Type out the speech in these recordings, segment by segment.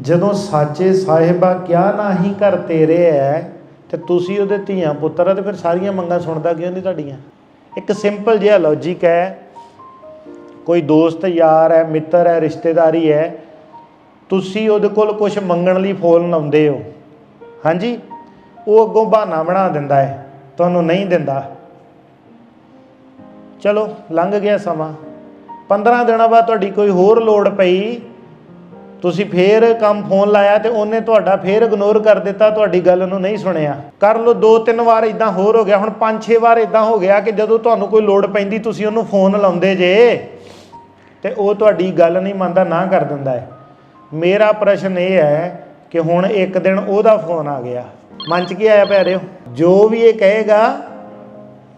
ਜਦੋਂ ਸਾਚੇ ਸਾਹਿਬਾ ਕਿਆ ਨਾਹੀ ਘਰ ਤੇਰੇ ਐ, ਤੇ ਤੁਸੀਂ ਉਹਦੇ ਧੀਆਂ ਪੁੱਤਰ ਆ ਤੇ ਫਿਰ ਸਾਰੀਆਂ ਮੰਗਾਂ ਸੁਣਦਾ ਕਿਉਂ ਨਹੀਂ ਤੁਹਾਡੀਆਂ? ਇੱਕ ਸਿੰਪਲ ਜਿਹਾ ਲੌਜੀਕ ਹੈ ਕੋਈ ਦੋਸਤ ਯਾਰ ਹੈ ਮਿੱਤਰ ਹੈ ਰਿਸ਼ਤੇਦਾਰੀ ਹੈ ਤੁਸੀਂ ਉਹਦੇ ਕੋਲ ਕੁਝ ਮੰਗਣ ਲਈ ਫੋਨ ਲਾਉਂਦੇ ਹੋ। ਹਾਂਜੀ? ਉਹ ਅੱਗੋਂ ਬਹਾਨਾ ਬਣਾ ਦਿੰਦਾ ਹੈ ਤੁਹਾਨੂੰ ਨਹੀਂ ਦਿੰਦਾ। ਚਲੋ, ਲੰਘ ਗਿਆ ਸਮਾਂ। 15 ਦਿਨਾਂ ਬਾਅਦ ਤੁਹਾਡੀ ਕੋਈ ਹੋਰ ਲੋੜ ਪਈ ਤੁਸੀਂ ਫੇਰ ਕੰਮ ਫੋਨ ਲਾਇਆ ਤੇ ਉਹਨੇ ਤੁਹਾਡਾ ਫੇਰ ਇਗਨੋਰ ਕਰ ਦਿੱਤਾ, ਤੁਹਾਡੀ ਗੱਲ ਨੂੰ ਨਹੀਂ ਸੁਣਿਆ। ਕਰ ਲਓ, ਦੋ ਤਿੰਨ ਵਾਰ ਇਦਾਂ ਹੋਰ ਹੋ ਗਿਆ, ਹੁਣ ਪੰਜ ਛੇ ਵਾਰ ਇਦਾਂ ਹੋ ਗਿਆ ਕਿ ਜਦੋਂ ਤੁਹਾਨੂੰ ਕੋਈ ਲੋੜ ਪੈਂਦੀ ਤੁਸੀਂ ਉਹਨੂੰ ਫੋਨ ਲਾਉਂਦੇ ਜੇ। ਤੇ ਉਹ ਤੁਹਾਡੀ ਗੱਲ ਨਹੀਂ ਮੰਨਦਾ, ਨਾ ਕਰ ਦਿੰਦਾ ਹੈ। ਮੇਰਾ ਪ੍ਰਸ਼ਨ ਇਹ ਹੈ ਕਿ ਹੁਣ ਇੱਕ ਦਿਨ ਉਹਦਾ ਫੋਨ ਆ ਗਿਆ। ਮਨ ਚ ਕੀ ਆਇਆ ਪੈ ਪਿਆਰਿਓ ਜੋ ਵੀ ਇਹ ਕਹੇਗਾ,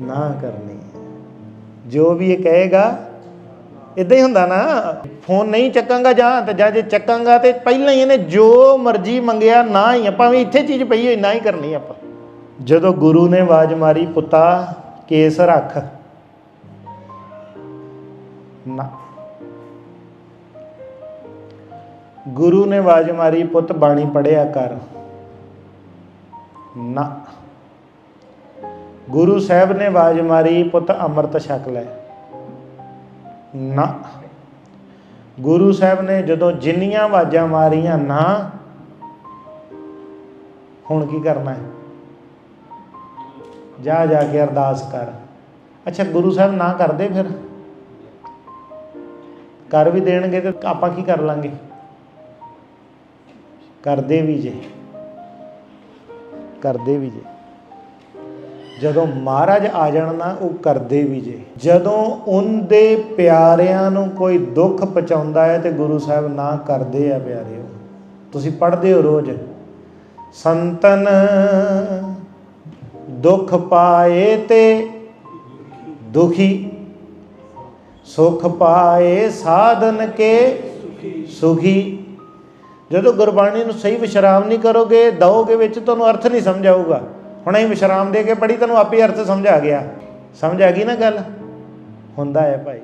ਨਾ ਕਰਨੀ। ਜੋ ਵੀ ਇਹ ਕਹੇਗਾ ਇਦਾਂ ਹੀ ਹੁੰਦਾ ਨਾ। ਫੋਨ ਨਹੀਂ ਚੱਕਾਂਗਾ ਜਾਂ ਤੇ ਜਾਂ ਜੇ ਚੱਕਾਂਗਾ ਤੇ ਪਹਿਲਾਂ ਹੀ ਇਹਨੇ ਜੋ ਮਰਜ਼ੀ ਮੰਗਿਆ, ਨਾ ਹੀ ਆਪਾਂ ਵੀ ਇੱਥੇ ਚੀਜ਼ ਪਈ ਹੋਈ, ਨਾ ਹੀ ਕਰਨੀ ਆਪਾਂ। ਜਦੋਂ ਗੁਰੂ ਨੇ ਆਵਾਜ਼ ਮਾਰੀ, ਪੁੱਤਾ, ਕੇਸ ਰੱਖ। ਨਾ। ਗੁਰੂ ਨੇ ਆਵਾਜ਼ ਮਾਰੀ, ਪੁੱਤ, ਬਾਣੀ ਪੜਿਆ ਕਰ। ਨਾ। ਗੁਰੂ ਸਾਹਿਬ ਨੇ ਆਵਾਜ਼ ਮਾਰੀ, ਪੁੱਤ, ਅੰਮ੍ਰਿਤ ਛਕ ਲੈ। ਨਾ। ਗੁਰੂ ਸਾਹਿਬ ਨੇ ਜਦੋਂ ਜਿੰਨੀਆਂ ਆਵਾਜ਼ਾਂ ਮਾਰੀਆਂ ਨਾ, ਹੁਣ ਕੀ ਕਰਨਾ ਹੈ? ਜਾ ਜਾ ਕੇ ਅਰਦਾਸ ਕਰ। ਅੱਛਾ, ਗੁਰੂ ਸਾਹਿਬ ਨਾ ਕਰਦੇ ਫਿਰ? ਕਰ ਵੀ ਦੇਣਗੇ ਤੇ ਆਪਾਂ ਕੀ ਕਰ ਲਾਂਗੇ? ਕਰਦੇ ਵੀ ਜੇ। ਕਰਦੇ ਵੀ ਜੇ। ਜਦੋਂ ਮਹਾਰਾਜ ਆ ਜਾਣ ਨਾ, ਉਹ ਕਰਦੇ ਵੀ ਜੇ। ਜਦੋਂ ਉਹਦੇ ਪਿਆਰਿਆਂ ਨੂੰ ਕੋਈ ਦੁੱਖ ਪਹੁੰਚਾਉਂਦਾ ਹੈ ਤੇ ਗੁਰੂ ਸਾਹਿਬ ਨਾ ਕਰਦੇ ਆ ਪਿਆਰਿਓ। ਤੁਸੀਂ ਪੜ੍ਹਦੇ ਹੋ ਰੋਜ਼, ਸੰਤਨ ਦੁੱਖ ਪਾਏ ਤੇ ਦੁਖੀ, ਸੁਖ ਪਾਏ ਸਾਧਨ ਕੇ ਸੁਖੀ। ਜਦੋਂ ਗੁਰਬਾਣੀ ਨੂੰ ਸਹੀ ਵਿਸ਼ਰਾਮ ਨਹੀਂ ਕਰੋਗੇ, ਦਓਗੇ ਵਿੱਚ, ਤੁਹਾਨੂੰ ਅਰਥ ਨਹੀਂ ਸਮਝ ਆਊਗਾ। ਹੁਣ ਅਸੀਂ ਵਿਸ਼ਰਾਮ ਦੇ ਕੇ ਪੜੀ ਤੁਹਾਨੂੰ ਆਪੇ ਅਰਥ ਸਮਝ ਆ ਗਿਆ। ਸਮਝ ਆ ਗਈ ਨਾ ਗੱਲ? ਹੁੰਦਾ ਹੈ ਭਾਈ।